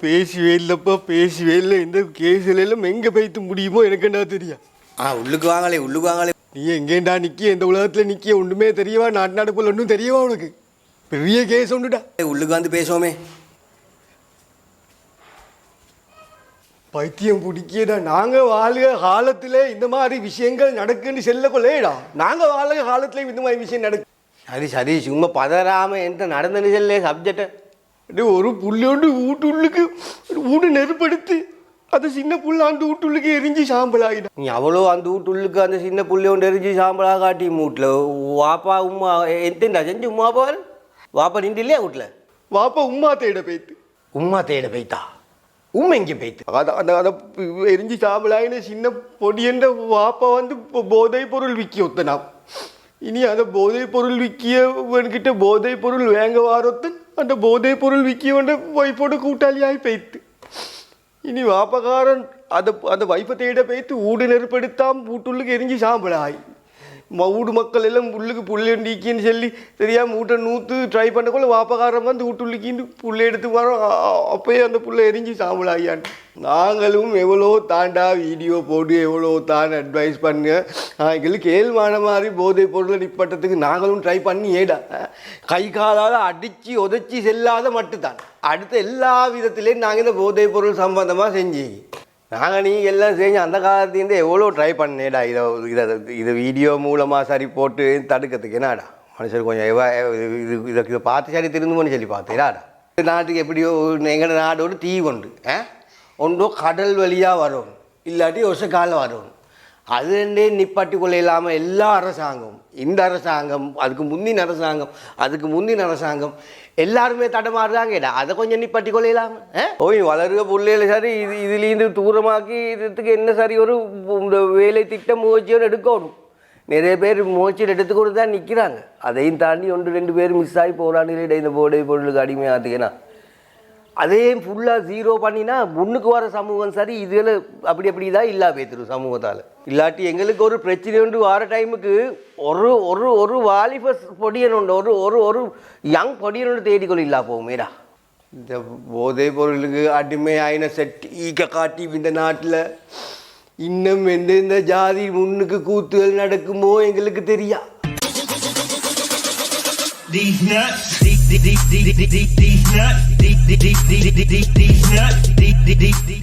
பேசவே இல்லைப்பா பேசவே இல்லை இந்த கேஸில் எல்லாம் எங்கே போய்த்து முடியுமோ எனக்கு என்ன தெரியும் ஆ உள்ளுக்கு வாங்களே உள்ளுக்கு வாங்களே. நீ எங்கேண்டா நிற்கிய இந்த உலகத்தில் நிற்கிய ஒன்றுமே தெரியவா நாட்டு நாடு போல் ஒன்றும் தெரியவா உனக்கு? பெரிய கேஸ் ஒன்றுடா உள்ளுக்கு வந்து பேசுவோமே. பைத்தியம் பிடிக்கடா நாங்கள் வாழ்க காலத்தில் இந்த மாதிரி விஷயங்கள் நடக்குன்னு செல்லக்கொள்ளேடா. நாங்கள் வாழ்க காலத்தில் இந்த மாதிரி விஷயம் நடக்கு சரி சரி சும்மா பதறாம எந்த நடந்தது சொல்லே சப்ஜெக்ட் அப்படியே ஒரு புள்ளோண்டு வீட்டுள்ளுக்கு வீடு நெருப்படுத்து அது சின்ன புள்ள அந்த வீட்டுள்ளுக்கு எரிஞ்சு சாம்பல் ஆகிடும் நீ அவ்வளோ அந்த வீட்டுள்ளுக்கு அந்த சின்ன புள்ளி ஒன்று எரிஞ்சு சாம்பலா காட்டி மூட்டில் வாப்பா உமா எத்தண்டா செஞ்சு உமா போல் வாப்பா நின்று இல்லையா வீட்டில் வாப்பா உம்மா தேட போய்த்து. உம்மா தேட போய்த்தா? உம்மா எங்கே போய்த்து? அத அந்த அதை எரிஞ்சு சாம்பலாயின சின்ன பொடியன்ற வாப்பா வந்து போதைப் பொருள் விற்க ஒத்தனாம். இனி அந்த போதைப் பொருள் விற்கியவன்கிட்ட போதைப் பொருள் வேங்க வாரத்தன் அந்த போதைப் பொருள் விற்கியவன் வைஃபோட கூட்டாளியாய் போய்த்து. இனி வாப்பகாரன் அதை அந்த வைஃபை தேட போய்த்து ஊடு நெருப்படுத்தாம் வீட்டுள்ளுக்கு எரிஞ்சு சாம்பலாய். ம வீடு மக்கள் எல்லாம் உள்ளுக்கு நீக்கின்னு சொல்லி தெரியாம வீட்டை நூற்று ட்ரை பண்ணக்குள்ள வாப்பகாரம் வந்து வீட்டுள்ளிக்கின்னு புள்ளை எடுத்து வரோம் அப்போயே அந்த புள்ளை எரிஞ்சு சாம்பலாகியான். நாங்களும் எவ்வளோ தாண்டா வீடியோ போட்டு எவ்வளோ தான் அட்வைஸ் பண்ணுங்க எங்களுக்கு கேள்வான மாதிரி போதை பொருளை நிப்பட்டத்துக்கு நாங்களும் ட்ரை பண்ணி ஏடா கை காலால் அடித்து உதச்சி செல்லாத மட்டும்தான். அடுத்த எல்லா விதத்திலையும் நாங்கள் இந்த போதைப் பொருள் சம்பந்தமாக செஞ்சு. நாங்கள் நீ எல்லாம் செஞ்சு அந்த காலத்துலேருந்து எவ்வளோ ட்ரை பண்ணேடா? இதை இதை இதை வீடியோ மூலமாக சரி போட்டு தடுக்கிறதுக்கு என்னடா? மனுஷர் கொஞ்சம் எவ இது இதை இதை பார்த்து சரி திருந்துமோன்னு சொல்லி பார்த்தேடாடா நாட்டுக்கு எப்படியோ எங்கள் நாடோட தீ கொண்டு ஆ? ஒன்றோ கடல் வழியாக வரும் இல்லாட்டி ஒசக்கால வரும். அது ரெண்டே நிப்பாட்டி கொள்ள இல்லாமல் எல்லா அரசாங்கம் இந்த அரசாங்கம் அதுக்கு முந்தின அரசாங்கம் அதுக்கு முந்தின அரசாங்கம் எல்லாருமே தடமாறுதாங்க அதை கொஞ்சம் நிப்பாட்டி கொள்ள இல்லாமல் ஓய் வளருக பிள்ளைகள சரி இது இதுலேருந்து தூரமாக்கி இதுக்கு என்ன சரி ஒரு இந்த வேலை திட்டம் முயற்சியோடு எடுக்கணும். நிறைய பேர் முயற்சியில் எடுத்துக்கொண்டு தான் நிற்கிறாங்க அதையும் தாண்டி ஒன்று ரெண்டு பேர் மிஸ் ஆகி போகிறாங்க இந்த போதை பொருளுக்கு அடிமையாத்துக்கேனா அதே ஃபுல்லாக ஜீரோ பண்ணினா முன்னுக்கு வர சமூகம் சரி இதில் அப்படி அப்படி தான் இல்லா பேத்துரும் சமூகத்தால். இல்லாட்டி எங்களுக்கு ஒரு பிரச்சனை உண்டு வர டைமுக்கு ஒரு ஒரு ஒரு வாலிப பொடியனுண்டு ஒரு ஒரு ஒரு யங் பொடியனோடு தேடிக்கொள்ள இல்லா போகுமேடா இந்த போதைப் பொருளுக்கு அடிமை ஆயின செட் ஈக்க காட்டி இந்த நாட்டில். இன்னும் எந்தெந்த ஜாதி முன்னுக்கு கூத்துகள் நடக்குமோ எங்களுக்கு தெரியா. these nuts, these nuts, these nuts, these nuts.